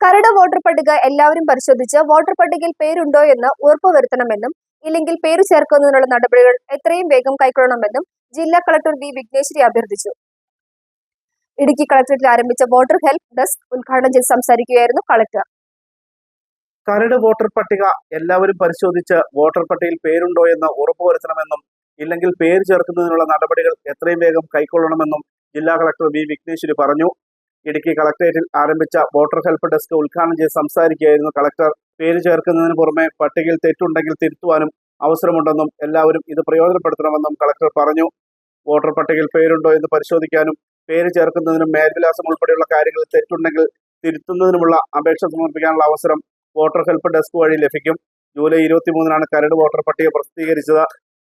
കരട് വോട്ടർ പട്ടിക എല്ലാവരും പരിശോധിച്ച് വോട്ടർ പട്ടികയിൽ പേരുണ്ടോ എന്ന് ഉറപ്പുവരുത്തണമെന്നും ഇല്ലെങ്കിൽ പേര് ചേർക്കുന്നതിനുള്ള നടപടികൾ എത്രയും വേഗം കൈക്കൊള്ളണമെന്നും ജില്ലാ കളക്ടർ വി. വിഘ്നേശ്വരി അഭ്യർത്ഥിച്ചു. ഇടുക്കി കളക്ടറേറ്റിൽ ആരംഭിച്ച വോട്ടർ ഹെൽപ്പ് ഡെസ്ക് ഉദ്ഘാടനം ചെയ്ത് സംസാരിക്കുകയായിരുന്നു കളക്ടർ. കരട് വോട്ടർ പട്ടിക എല്ലാവരും പരിശോധിച്ച് വോട്ടർ പട്ടികയിൽ പേരുണ്ടോ എന്ന് ഉറപ്പുവരുത്തണമെന്നും ഇല്ലെങ്കിൽ പേര് ചേർക്കുന്നതിനുള്ള നടപടികൾ എത്രയും വേഗം കൈക്കൊള്ളണമെന്നും ജില്ലാ കളക്ടർ വി. വിഘ്നേശ്വരി പറഞ്ഞു. ഇടുക്കി കളക്ടറേറ്റിൽ ആരംഭിച്ച വോട്ടർ ഹെൽപ്പ് ഡെസ്ക് ഉദ്ഘാടനം ചെയ്ത് സംസാരിക്കുകയായിരുന്നു കളക്ടർ. പേര് ചേർക്കുന്നതിന് പുറമെ പട്ടികയിൽ തെറ്റുണ്ടെങ്കിൽ തിരുത്തുവാനും അവസരമുണ്ടെന്നും എല്ലാവരും ഇത് പ്രയോജനപ്പെടുത്തണമെന്നും കളക്ടർ പറഞ്ഞു. വോട്ടർ പട്ടികയിൽ പേരുണ്ടോ എന്ന് പരിശോധിക്കാനും പേര് ചേർക്കുന്നതിനും മേൽവിലാസം ഉൾപ്പെടെയുള്ള കാര്യങ്ങളിൽ തെറ്റുണ്ടെങ്കിൽ തിരുത്തുന്നതിനുമുള്ള അപേക്ഷ സമർപ്പിക്കാനുള്ള അവസരം വോട്ടർ ഹെൽപ്പ് ഡെസ്ക് വഴി ലഭിക്കും. ജൂലൈ ഇരുപത്തിമൂന്നിനാണ് കരട് വോട്ടർ പട്ടിക പ്രസിദ്ധീകരിച്ചത്.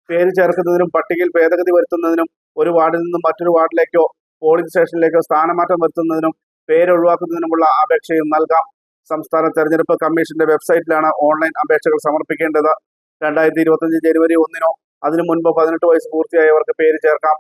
പേര് ചേർക്കുന്നതിനും പട്ടികയിൽ ഭേദഗതി വരുത്തുന്നതിനും ഒരു വാർഡിൽ നിന്നും മറ്റൊരു വാർഡിലേക്കോ പോളിംഗ് സ്റ്റേഷനിലേക്ക് സ്ഥാനമാറ്റം വരുത്തുന്നതിനും പേര് ഒഴിവാക്കുന്നതിനുമുള്ള അപേക്ഷയും നൽകാം. സംസ്ഥാന തെരഞ്ഞെടുപ്പ് കമ്മീഷന്റെ വെബ്സൈറ്റിലാണ് ഓൺലൈൻ അപേക്ഷകൾ സമർപ്പിക്കേണ്ടത്. രണ്ടായിരത്തി ഇരുപത്തഞ്ച് ജനുവരി ഒന്നിനോ അതിനു മുൻപ് പതിനെട്ട് വയസ്സ് പൂർത്തിയായവർക്ക് പേര് ചേർക്കാം.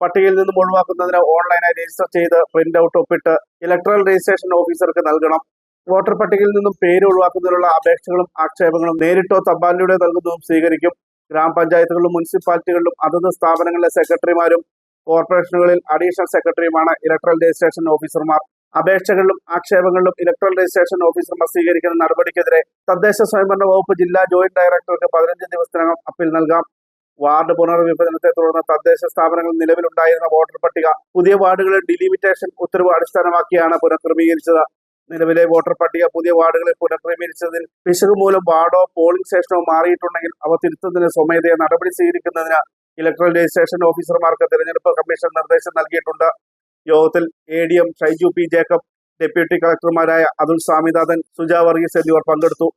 പട്ടികയിൽ നിന്നും ഒഴിവാക്കുന്നതിന് ഓൺലൈനായി രജിസ്റ്റർ ചെയ്ത് പ്രിന്റ് ഔട്ട് ഒപ്പിട്ട് ഇലക്ട്രൽ രജിസ്ട്രേഷൻ ഓഫീസർക്ക് നൽകണം. വോട്ടർ പട്ടികയിൽ നിന്നും പേര് ഒഴിവാക്കുന്നതിനുള്ള അപേക്ഷകളും ആക്ഷേപങ്ങളും നേരിട്ടോ തപാലിലൂടെ നൽകുന്നതും സ്വീകരിക്കും. ഗ്രാമപഞ്ചായത്തുകളിലും മുനിസിപ്പാലിറ്റികളിലും അതത് സ്ഥാപനങ്ങളിലെ സെക്രട്ടറിമാരും കോർപ്പറേഷനുകളിൽ അഡീഷണൽ സെക്രട്ടറിയുമാണ് ഇലക്ട്രൽ രജിസ്ട്രേഷൻ ഓഫീസർമാർ. അപേക്ഷകളിലും ആക്ഷേപങ്ങളിലും ഇലക്ട്രൽ രജിസ്ട്രേഷൻ ഓഫീസർമാർ സ്വീകരിക്കുന്ന നടപടിക്കെതിരെ തദ്ദേശ സ്വയംഭരണ വകുപ്പ് ജില്ലാ ജോയിന്റ് ഡയറക്ടർക്ക് പതിനഞ്ച് ദിവസത്തിനകം അപ്പീൽ നൽകാം. വാർഡ് പുനർവിഭജനത്തെ തുടർന്ന് തദ്ദേശ സ്ഥാപനങ്ങളിൽ നിലവിലുണ്ടായിരുന്ന വോട്ടർ പട്ടിക പുതിയ വാർഡുകളിൽ ഡിലിമിറ്റേഷൻ ഉത്തരവ് അടിസ്ഥാനമാക്കിയാണ് പുനഃക്രമീകരിച്ചത്. നിലവിലെ വോട്ടർ പട്ടിക പുതിയ വാർഡുകളിൽ പുനഃക്രമീകരിച്ചതിൽ പിശക് മൂലം വാർഡോ പോളിംഗ് സ്റ്റേഷനോ മാറിയിട്ടുണ്ടെങ്കിൽ അവ തിരുത്തുന്നതിന് സ്വമേധയാ നടപടി സ്വീകരിക്കുന്നതിന് ഇലക്ട്രൽ രജിസ്ട്രേഷൻ ഓഫീസർമാർക്ക് തെരഞ്ഞെടുപ്പ് കമ്മീഷൻ നിർദ്ദേശം നൽകിയിട്ടുണ്ട്. യോഗത്തിൽ A D M Shaiju P Jacob deputy കളക്ടർമാരായ Atul Swaminathan Suja Varghese എന്നിവർ പങ്കെടുത്തു.